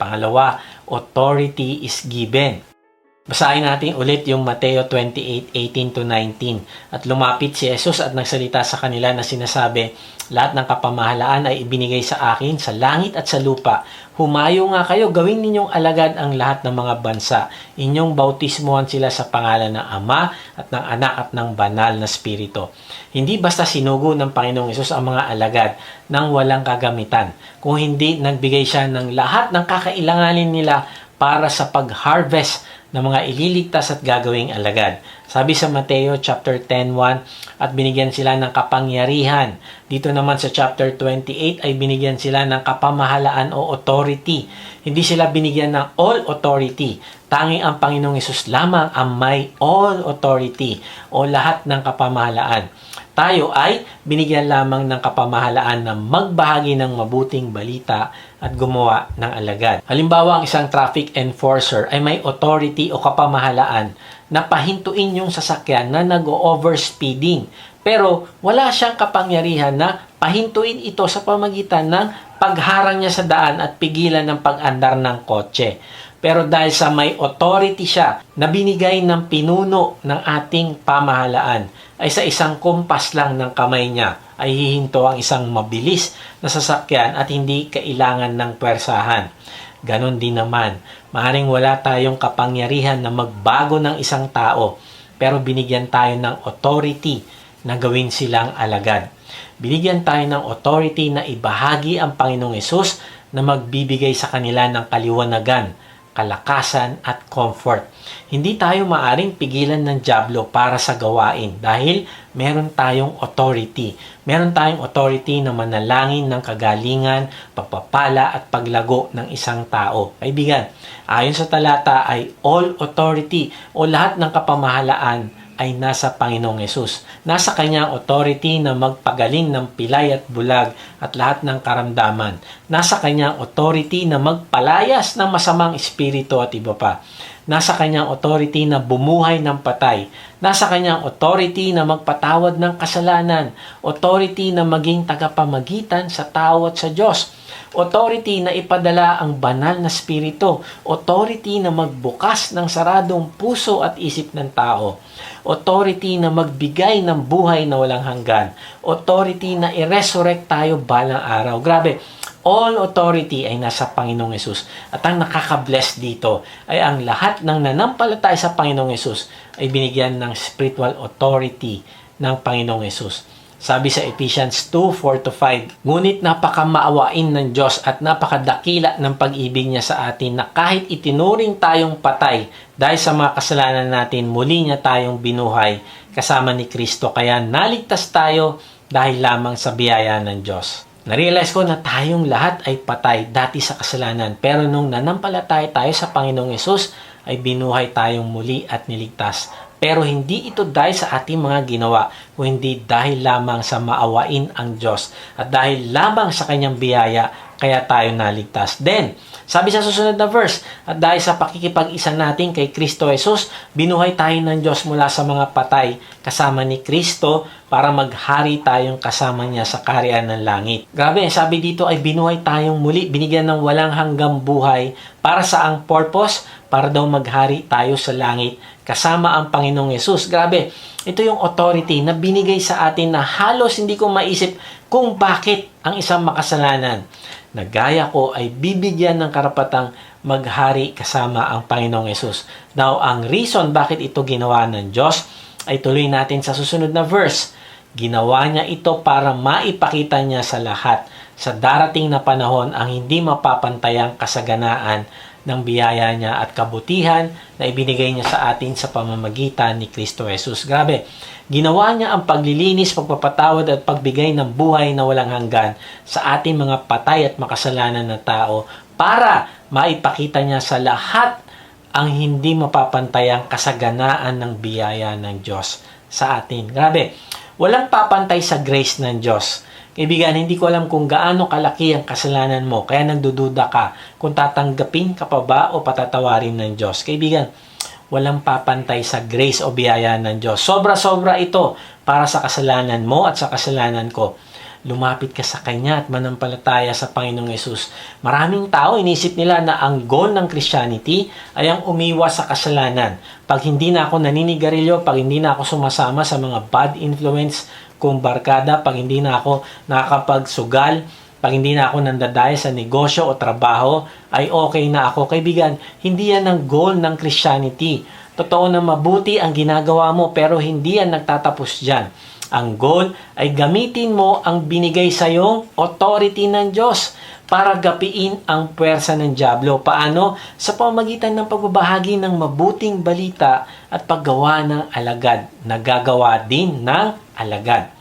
Pangalawa, authority is given. Basahin natin ulit yung Mateo 28:18 to 19. At lumapit si Jesus at nagsalita sa kanila na sinasabi, lahat ng kapamahalaan ay ibinigay sa akin sa langit at sa lupa. Humayo nga kayo, gawin ninyong alagad ang lahat ng mga bansa. Inyong bautismuhan sila sa pangalan ng Ama at ng Anak at ng Banal na Espiritu. Hindi basta sinugo ng Panginoong Yesus ang mga alagad nang walang kagamitan. Kung hindi, nagbigay siya ng lahat ng kakailanganin nila para sa pag-harvest ng mga ililigtas at gagawing alagad. Sabi sa Mateo chapter 10:1 at binigyan sila ng kapangyarihan. Dito naman sa chapter 28 ay binigyan sila ng kapamahalaan o authority. Hindi sila binigyan ng all authority. Tanging ang Panginoong Yesus lamang ang may all authority o lahat ng kapamahalaan. Tayo ay binigyan lamang ng kapamahalaan na magbahagi ng mabuting balita at gumawa ng alagad. Halimbawa, ang isang traffic enforcer ay may authority o kapamahalaan na pahintuin yung sasakyan na nag-overspeeding. Pero wala siyang kapangyarihan na pahintuin ito sa pamagitan ng pagharang niya sa daan at pigilan ng pag-andar ng kotse. Pero dahil sa may authority siya na binigay ng pinuno ng ating pamahalaan, ay sa isang kumpas lang ng kamay niya ay hihinto ang isang mabilis na sasakyan at hindi kailangan ng pwersahan. Ganon din naman, maaaring wala tayong kapangyarihan na magbago ng isang tao, pero binigyan tayo ng authority na gawin silang alagad. Binigyan tayo ng authority na ibahagi ang Panginoong Yesus na magbibigay sa kanila ng kaliwanagan, kalakasan at comfort. Hindi tayo maaring pigilan ng Diablo para sa gawain dahil meron tayong authority. Meron tayong authority na manalangin ng kagalingan, pagpapala at paglago ng isang tao. Kaibigan, ayon sa talata ay all authority o lahat ng kapamahalaan ay nasa Panginoong Yesus. Nasa kanyang authority na magpagaling ng pilay at bulag at lahat ng karamdaman. Nasa kanyang authority na magpalayas ng masamang espiritu at iba pa. Nasa kanyang authority na bumuhay ng patay. Nasa kanyang authority na magpatawad ng kasalanan. Authority na maging tagapamagitan sa tao at sa Diyos. Authority na ipadala ang banal na spirito. Authority na magbukas ng saradong puso at isip ng tao. Authority na magbigay ng buhay na walang hanggan. Authority na i-resurrect tayo balang araw. Grabe, all authority ay nasa Panginoong Yesus. At ang nakaka-bless dito ay ang lahat ng nanampalataya sa Panginoong Yesus ay binigyan ng spiritual authority ng Panginoong Yesus. Sabi sa Ephesians 2, 4-5, Ngunit napakamaawain ng Diyos at napakadakila ng pag-ibig niya sa atin na kahit itinuring tayong patay dahil sa mga kasalanan natin, muli niya tayong binuhay kasama ni Kristo. Kaya naligtas tayo dahil lamang sa biyaya ng Diyos. Narealize ko na tayong lahat ay patay dati sa kasalanan. Pero nung nanampalataya tayo sa Panginoong Yesus, ay binuhay tayong muli at niligtas. Pero hindi ito dahil sa ating mga ginawa, kundi dahil lamang sa maawain ang Diyos at dahil lamang sa kanyang biyaya, kaya tayo naligtas. Then, sabi sa susunod na verse, at dahil sa pakikipag-isa natin kay Kristo Jesus, binuhay tayo ng Diyos mula sa mga patay kasama ni Kristo para maghari tayong kasama niya sa kariyan ng langit. Grabe, sabi dito ay binuhay tayong muli, binigyan ng walang hanggang buhay para sa ang purpose, para daw maghari tayo sa langit kasama ang Panginoong Yesus. Grabe, ito yung authority na binigay sa atin na halos hindi ko maisip kung bakit ang isang makasalanan na gaya ko ay bibigyan ng karapatang maghari kasama ang Panginoong Yesus. Now, ang reason bakit ito ginawa ng Diyos ay tuloy natin sa susunod na verse. Ginawa niya ito para maipakita niya sa lahat sa darating na panahon ang hindi mapapantayang kasaganaan ng biyaya niya at kabutihan na ibinigay niya sa atin sa pamamagitan ni Kristo Jesus. Grabe, ginawa niya ang paglilinis, pagpapatawad at pagbigay ng buhay na walang hanggan sa ating mga patay at makasalanan na tao para maipakita niya sa lahat ang hindi mapapantayang kasaganaan ng biyaya ng Diyos sa atin. Grabe, walang papantay sa grace ng Diyos Kaibigan, hindi ko alam kung gaano kalaki ang kasalanan mo, kaya nagdududa ka kung tatanggapin ka pa ba o patatawarin ng Diyos. Kaibigan, walang papantay sa grace o biyaya ng Diyos. Sobra-sobra ito para sa kasalanan mo at sa kasalanan ko. lumapit ka sa Kanya at manampalataya sa Panginoong Yesus. Maraming tao inisip nila na ang goal ng Christianity ay ang umiwas sa kasalanan. Pag hindi na ako naninigarilyo, pag hindi na ako sumasama sa mga bad influence kung barkada, pag hindi na ako nakakapagsugal, pag hindi na ako nandadaya sa negosyo o trabaho, ay okay na ako. Kaibigan, hindi yan ang goal ng Christianity. Totoo na mabuti ang ginagawa mo pero hindi yan nagtatapos dyan. Ang goal ay gamitin mo ang binigay sa iyong authority ng Diyos para gapiin ang puwersa ng Diablo. Paano? Sa pamagitan ng pagbabahagi ng mabuting balita at paggawa ng alagad. Nagagawa din ng alagad.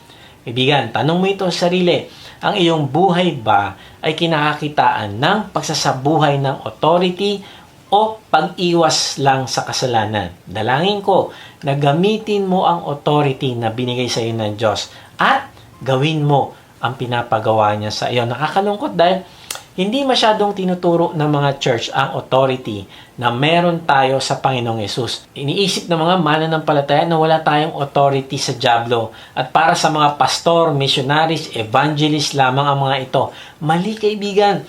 Ibigan, tanong mo ito sa sarili. Ang iyong buhay ba ay kinakakitaan ng pagsasabuhay ng authority o pag-iwas lang sa kasalanan. Dalangin ko na gamitin mo ang authority na binigay sa iyo ng Diyos at gawin mo ang pinapagawa niya sa iyo. Nakakalungkot dahil hindi masyadong tinuturo ng mga church ang authority na meron tayo sa Panginoong Yesus. Iniisip ng mga mananampalataya na wala tayong authority sa Diablo at para sa mga pastor, missionaries, evangelists lamang ang mga ito. Mali kaibigan,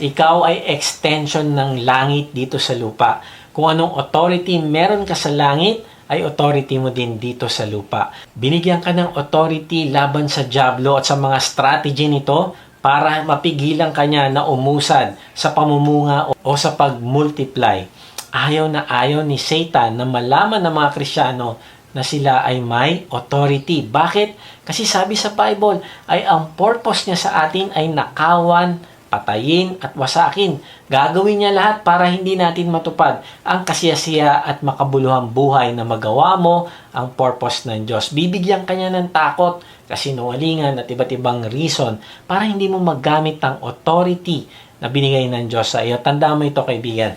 ikaw ay extension ng langit dito sa lupa. Kung anong authority meron ka sa langit, ay authority mo din dito sa lupa. Binigyan ka ng authority laban sa Diablo at sa mga strategy nito para mapigilan kanya na umusad sa pamumunga o sa pag-multiply. Ayaw na ayaw ni Satan na malaman ng mga Krisyano na sila ay may authority. Bakit? Kasi sabi sa Bible ay ang purpose niya sa atin ay nakawan, patayin at wasakin. Gagawin niya lahat para hindi natin matupad ang kasiyasiya at makabuluhang buhay na magawa mo ang purpose ng Diyos. Bibigyan kanya ng takot, kasinungalingan at iba't ibang reason para hindi mo magamit ang authority na binigay ng Diyos sa iyo. Tandaan mo ito kaibigan.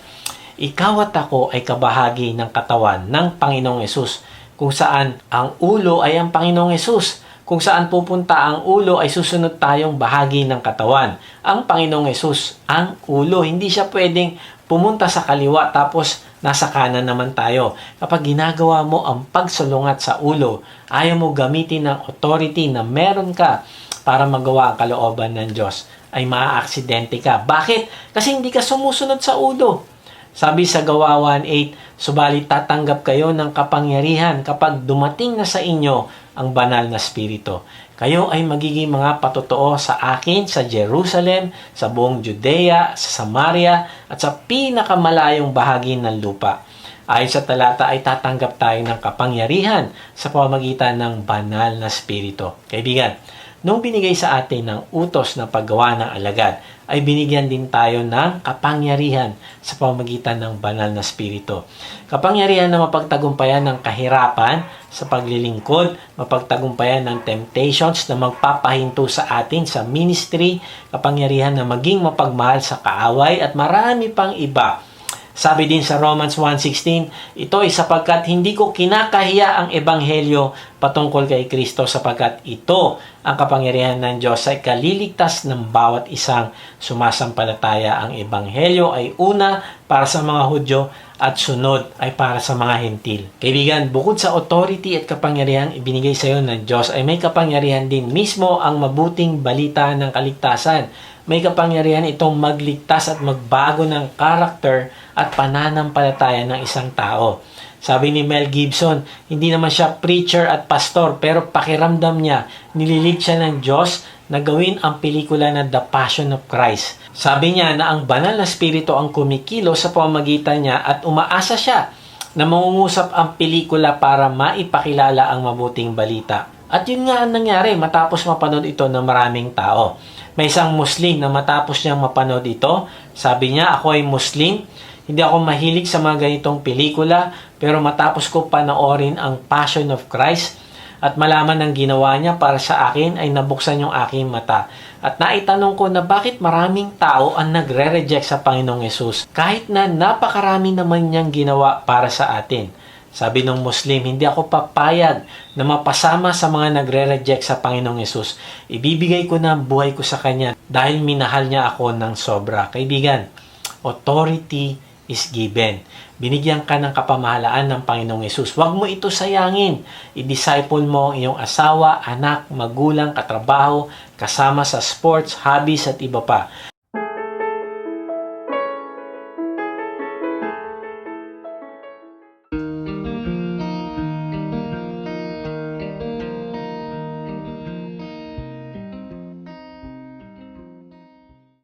Ikaw at ako ay kabahagi ng katawan ng Panginoong Yesus kung saan ang ulo ay ang Panginoong Yesus kung saan pupunta ang ulo ay susunod tayong bahagi ng katawan. Ang Panginoong Yesus, ang ulo, hindi siya pwedeng pumunta sa kaliwa tapos nasa kanan naman tayo. Kapag ginagawa mo ang pagsulungat sa ulo, ayaw mo gamitin ng authority na meron ka para magawa ang kalooban ng Diyos, ay maaaksidente ka. Bakit? Kasi hindi ka sumusunod sa ulo. Sabi sa Gawa 1.8, Subalit tatanggap kayo ng kapangyarihan kapag dumating na sa inyo ang banal na spirito. Kayo ay magiging mga patotoo sa akin sa Jerusalem, sa buong Judea, sa Samaria, at sa pinakamalayong bahagi ng lupa. Ayon sa talata ay tatanggap tayo ng kapangyarihan sa pamagitan ng banal na spirito. Kaibigan, nung binigay sa atin ng utos na paggawa ng alagad, ay binigyan din tayo ng kapangyarihan sa pamagitan ng banal na spirito. Kapangyarihan na mapagtagumpayan ng kahirapan sa paglilingkod, mapagtagumpayan ng temptations na magpapahinto sa atin sa ministry, kapangyarihan na maging mapagmahal sa kaaway at marami pang iba sabi din sa Romans 1.16, ito ay sapagkat hindi ko kinakahiya ang ebanghelyo patungkol kay Kristo sapagkat ito ang kapangyarihan ng Diyos sa kaliligtas ng bawat isang sumasampalataya. Ang ebanghelyo ay una para sa mga Hudyo at sunod ay para sa mga hentil. Kaibigan, bukod sa authority at kapangyarihan ibinigay sa iyo ng Diyos ay may kapangyarihan din mismo ang mabuting balita ng kaligtasan may kapangyarihan itong magligtas at magbago ng karakter at pananampalataya ng isang tao. Sabi ni Mel Gibson, hindi naman siya preacher at pastor pero pakiramdam niya, nililig siya ng Diyos na gawin ang pelikula na The Passion of Christ. Sabi niya na ang banal na spirito ang kumikilo sa pamamagitan niya at umaasa siya na mangungusap ang pelikula para maipakilala ang mabuting balita. At yun nga ang nangyari matapos mapanood ito ng maraming tao. May isang Muslim na matapos niyang mapanood ito, sabi niya, ako ay Muslim, hindi ako mahilig sa mga ganitong pelikula, pero matapos ko panoorin ang Passion of Christ at malaman ng ginawa niya para sa akin ay nabuksan yung aking mata. At naitanong ko na bakit maraming tao ang nagre-reject sa Panginoong Yesus kahit na napakarami naman niyang ginawa para sa atin. Sabi ng Muslim, hindi ako papayag na mapasama sa mga nagre-reject sa Panginoong Yesus. Ibibigay ko na ang buhay ko sa Kanya dahil minahal niya ako ng sobra. Kaibigan, authority is given. Binigyan ka ng kapamahalaan ng Panginoong Yesus. Huwag mo ito sayangin. I-disciple mo ang iyong asawa, anak, magulang, katrabaho, kasama sa sports, hobbies at iba pa.